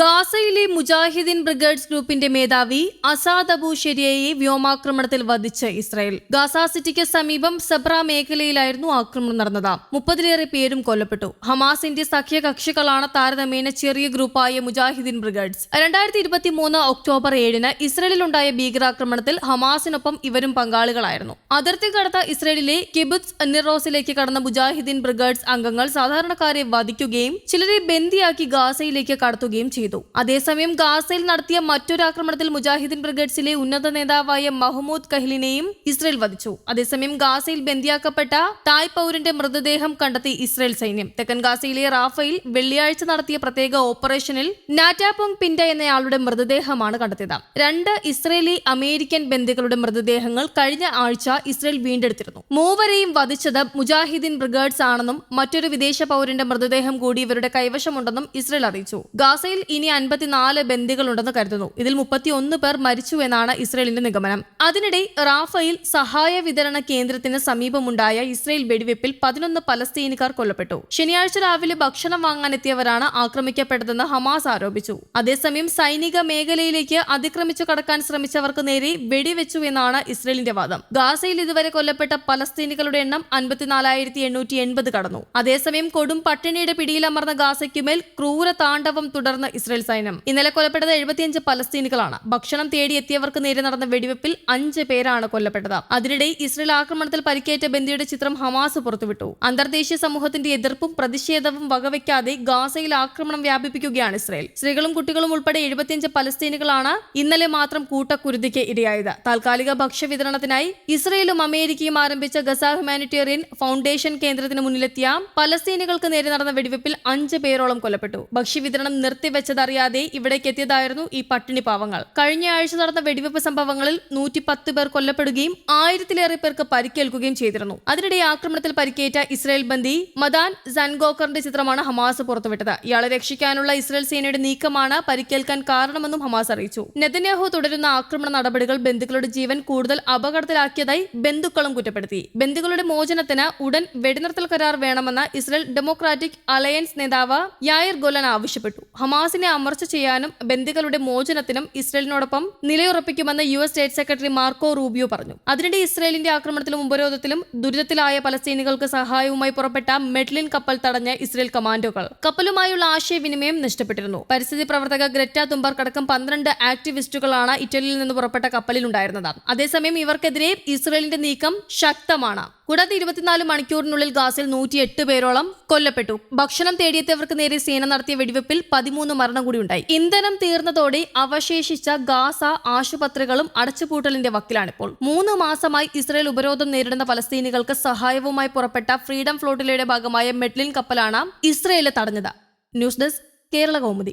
ഗാസയിലെ മുജാഹിദീൻ ബ്രിഗേഡ്സ് ഗ്രൂപ്പിന്റെ മേധാവി അസാദ് അബു ഷെരിയയെ വ്യോമാക്രമണത്തിൽ വധിച്ച് ഇസ്രായേൽ. ഗാസ സിറ്റിക്ക് സമീപം സബ്ര മേഖലയിലായിരുന്നു ആക്രമണം നടന്നത്. മുപ്പതിലേറെ പേരും കൊല്ലപ്പെട്ടു. ഹമാസിന്റെ സഖ്യകക്ഷികളാണ് താരതമ്യേന ചെറിയ ഗ്രൂപ്പായ മുജാഹിദീൻ ബ്രിഗേഡ്സ്. രണ്ടായിരത്തി ഇരുപത്തി മൂന്ന് ഒക്ടോബർ ഏഴിന് ഇസ്രയേലിലുണ്ടായ ഭീകരാക്രമണത്തിൽ ഹമാസിനൊപ്പം ഇവരും പങ്കാളികളായിരുന്നു. അതിർത്തി കടത്ത ഇസ്രയേലിലെ കിബുത്സ് നിറോസിലേക്ക് കടന്ന മുജാഹിദീൻ ബ്രിഗേഡ്സ് അംഗങ്ങൾ സാധാരണക്കാരെ വധിക്കുകയും ചിലരെ ബന്ദിയാക്കി ഗാസയിലേക്ക് കടത്തുകയും ചെയ്തു. അതേസമയം ഗാസയിൽ നടത്തിയ മറ്റൊരു ആക്രമണത്തിൽ മുജാഹിദീൻ ബ്രിഗേഡ്സിലെ ഉന്നത നേതാവായ മഹ്മൂദ് കഹ്ലിനെയും ഇസ്രയേൽ വധിച്ചു. അതേസമയം ഗാസയിൽ ബന്ദിയാക്കപ്പെട്ട തായ് പൌരന്റെ മൃതദേഹം കണ്ടെത്തി ഇസ്രയേൽ സൈന്യം. തെക്കൻ ഗാസയിലെ റാഫയിൽ വെള്ളിയാഴ്ച നടത്തിയ പ്രത്യേക ഓപ്പറേഷനിൽ നാറ്റാപോങ് പിൻഡ എന്നയാളുടെ മൃതദേഹമാണ് കണ്ടെത്തിയത്. രണ്ട് ഇസ്രയേലി അമേരിക്കൻ ബന്ദികളുടെ മൃതദേഹങ്ങൾ കഴിഞ്ഞ ആഴ്ച ഇസ്രയേൽ വീണ്ടെടുത്തിരുന്നു. മൂവരെയും വധിച്ചത് മുജാഹിദീൻ ബ്രിഗേഡ്സ് ആണെന്നും മറ്റൊരു വിദേശ പൌരന്റെ മൃതദേഹം കൂടി ഇവരുടെ കൈവശമുണ്ടെന്നും ഇസ്രയേൽ അറിയിച്ചു. ഗാസയിൽ ഇനി അൻപത്തിനാല് ബന്ദികളുണ്ടെന്ന് കരുതുന്നു. ഇതിൽ മുപ്പത്തിയൊന്ന് പേർ മരിച്ചു എന്നാണ് ഇസ്രയേലിന്റെ നിഗമനം. അതിനിടെ റാഫയിൽ സഹായ വിതരണ കേന്ദ്രത്തിന് സമീപമുണ്ടായ ഇസ്രയേൽ വെടിവെപ്പിൽ പതിനൊന്ന് പലസ്തീനുകാർ കൊല്ലപ്പെട്ടു. ശനിയാഴ്ച രാവിലെ ഭക്ഷണം വാങ്ങാനെത്തിയവരാണ് ആക്രമിക്കപ്പെട്ടതെന്ന് ഹമാസ് ആരോപിച്ചു. അതേസമയം സൈനിക മേഖലയിലേക്ക് അതിക്രമിച്ചു കടക്കാൻ ശ്രമിച്ചവർക്ക് നേരെ വെടിവെച്ചു എന്നാണ് ഇസ്രയേലിന്റെ വാദം. ഗാസയിൽ ഇതുവരെ കൊല്ലപ്പെട്ട പലസ്തീനികളുടെ എണ്ണം അൻപത്തിനാലായിരത്തി എണ്ണൂറ്റി എൺപത് കടന്നു. അതേസമയം കൊടും പട്ടിണിയുടെ പിടിയിലമർന്ന ഗാസയ്ക്കുമേൽ ക്രൂര താണ്ഡവം തുടർന്ന് ഇസ്രയേൽ സൈന്യം. ഇന്നലെ കൊല്ലപ്പെട്ടത് എഴുപത്തിയഞ്ച് പലസ്തീനുകളാണ്. ഭക്ഷണം തേടിയെത്തിയവർക്ക് നേരെ നടന്ന വെടിവെപ്പിൽ അഞ്ച് പേരാണ് കൊല്ലപ്പെട്ടത്. അതിനിടെ ഇസ്രയേൽ ആക്രമണത്തിൽ പരിക്കേറ്റ ബന്ദിയുടെ ചിത്രം ഹമാസ് പുറത്തുവിട്ടു. അന്തർദേശീയ സമൂഹത്തിന്റെ എതിർപ്പും പ്രതിഷേധവും വകവയ്ക്കാതെ ഗാസയിൽ ആക്രമണം വ്യാപിപ്പിക്കുകയാണ് ഇസ്രയേൽ. സ്ത്രീകളും കുട്ടികളും ഉൾപ്പെടെ എഴുപത്തിയഞ്ച് പലസ്തീനുകളാണ് ഇന്നലെ മാത്രം കൂട്ടക്കുരുതിക്ക് ഇരയായത്. താൽക്കാലിക ഭക്ഷ്യവിതരണത്തിനായി ഇസ്രയേലും അമേരിക്കയും ആരംഭിച്ച ഗസ ഹ്യൂമാനിറ്റേറിയൻ ഫൗണ്ടേഷൻ കേന്ദ്രത്തിന് മുന്നിലെത്തിയ പലസ്തീനുകൾക്ക് നേരെ നടന്ന വെടിവെപ്പിൽ അഞ്ച് പേരോളം കൊല്ലപ്പെട്ടു. ഭക്ഷ്യവിതരണം നിർത്തിവെച്ചതറിയാതെ ഇവിടേക്ക് എത്തിയതായിരുന്നു ഈ പട്ടിണി പാവങ്ങൾ. കഴിഞ്ഞ ആഴ്ച നടന്ന വെടിവെപ്പ് സംഭവങ്ങളിൽ നൂറ്റി പത്ത് പേർ കൊല്ലപ്പെടുകയും ആയിരത്തിലേറെ പേർക്ക് പരിക്കേൽക്കുകയും ചെയ്തിരുന്നു. അതിനിടെ ആക്രമണത്തിൽ പരിക്കേറ്റ ഇസ്രായേൽ ബന്ദി മദാൻ സൻഗോക്കറിന്റെ ചിത്രമാണ് ഹമാസ് പുറത്തുവിട്ടത്. ഇയാളെ രക്ഷിക്കാനുള്ള ഇസ്രായേൽ സേനയുടെ നീക്കമാണ് പരിക്കേൽക്കാൻ കാരണമെന്നും ഹമാസ് അറിയിച്ചു. നെതന്യാഹു തുടരുന്ന ആക്രമണ നടപടികൾ ബന്ധുക്കളുടെ ജീവൻ കൂടുതൽ അപകടത്തിലാക്കിയതായി ബന്ധുക്കളും കുറ്റപ്പെടുത്തി. ബന്ധുക്കളുടെ മോചനത്തിന് ഉടൻ വെടിനിർത്തൽ കരാർ വേണമെന്ന് ഇസ്രായേൽ ഡെമോക്രാറ്റിക് അലയൻസ് നേതാവ് യായർ ഗൊലൻ ആവശ്യപ്പെട്ടു. ഹമാസിനെ അമർച്ച ചെയ്യാനും ബന്ദികളുടെ മോചനത്തിനും ഇസ്രയേലിനോടൊപ്പം നിലയുറപ്പിക്കുമെന്ന് U S state secretary Marco Rubio പറഞ്ഞു. അതിനിടെ ഇസ്രയേലിന്റെ ആക്രമണത്തിലും ഉപരോധത്തിലും ദുരിതത്തിലായ പലസ്തീനികൾക്ക് സഹായവുമായി പുറപ്പെട്ട മെഡ്ലിൻ കപ്പൽ തടഞ്ഞ ഇസ്രയേൽ കമാൻഡോകൾ. കപ്പലുമായുള്ള ആശയവിനിമയം നഷ്ടപ്പെട്ടിരുന്നു. പരിസ്ഥിതി പ്രവർത്തക ഗ്രറ്റ തുമ്പർക്ക് അടക്കം പന്ത്രണ്ട് ആക്ടിവിസ്റ്റുകളാണ് ഇറ്റലിയിൽ നിന്ന് പുറപ്പെട്ട കപ്പലിലുണ്ടായിരുന്നത് അതേസമയം ഇവർക്കെതിരെ ഇസ്രയേലിന്റെ നീക്കം ശക്തമാണ്. കൂടാതെ ഇരുപത്തിനാല് മണിക്കൂറിനുള്ളിൽ ഗാസിൽ നൂറ്റിയെട്ട് പേരോളം കൊല്ലപ്പെട്ടു. ഭക്ഷണം തേടിയെത്തിയവർക്ക് നേരെ സേന നടത്തിയ വെടിവെപ്പിൽ പതിമൂന്ന് മരണം കൂടി ഉണ്ടായി. ഇന്ധനം തീർന്നതോടെ അവശേഷിച്ച ഗാസ ആശുപത്രികളും അടച്ചുപൂട്ടലിന്റെ വക്കിലാണിപ്പോൾ. മൂന്ന് മാസമായി ഇസ്രയേൽ ഉപരോധം നേരിടുന്ന പലസ്തീനികൾക്ക് സഹായവുമായി പുറപ്പെട്ട ഫ്രീഡം ഫ്ലോട്ടിലയുടെ ഭാഗമായ മെഡ്ലിൻ കപ്പലാണ് ഇസ്രയേലെ തടഞ്ഞത്. News desk Kerala Kaumudi.